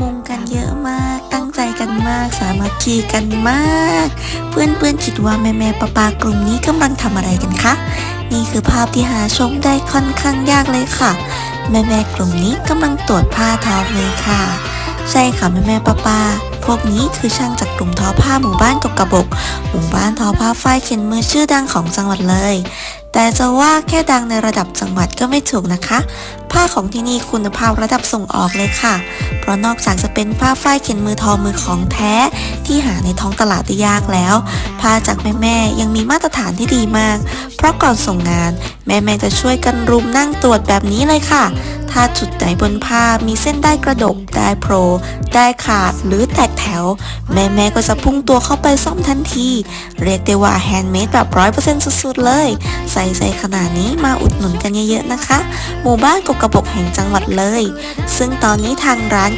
มุงกันเยอะมาก ตั้งใจกันมาก สามัคคีกันมาก เพื่อนเพื่อนคิดว่าแม่แม่ๆป้าปากลุ่มนี้กำลังทำอะไรกันคะ นี่คือภาพที่หาชมได้ค่อนข้างยากเลยค่ะ แม่แม่กลุ่มนี้กำลังตรวจผ้าทอเลยค่ะ ใช่ค่ะแม่แม่ป้าป้าพวกนี้คือช่างจากกลุ่มทอผ้าหมู่บ้านกกกระบก หมู่บ้านทอผ้าฝ้ายเขียนมือชื่อดังของจังหวัดเลย แต่จะว่าแค่ดังในระดับจังหวัดก็ไม่ถูกนะคะ ผ้าของที่นี่คุณภาพระดับส่งออกเลยค่ะ เพราะนอกจากจะเป็นผ้าฝ้ายเขียนมือทอมือของแท้ ที่หาในท้องตลาดได้ยากแล้ว ผ้าจากแม่ๆยังมีมาตรฐานที่ดีมาก เพราะก่อนส่งงาน แม่ๆจะช่วยกันรุมนั่งตรวจแบบนี้เลยค่ะ ถ้าจุดไหนบนผ้ามีเส้นได้กระดก ได้โผล่ได้ขาดหรือแตกแถว แม่แม่ก็จะพุ่งตัวเข้าไปซ่อมทันที เรียกได้ว่าแฮนด์เมดแบบร้อยเปอร์เซ็นต์สุดๆเลย ใส่ใจขนาดนี้มาอุดหนุนกันเยอะๆนะคะ หมู่บ้านกกกระบกแห่งจังหวัดเลย ซึ่งตอนนี้ทางร้านก็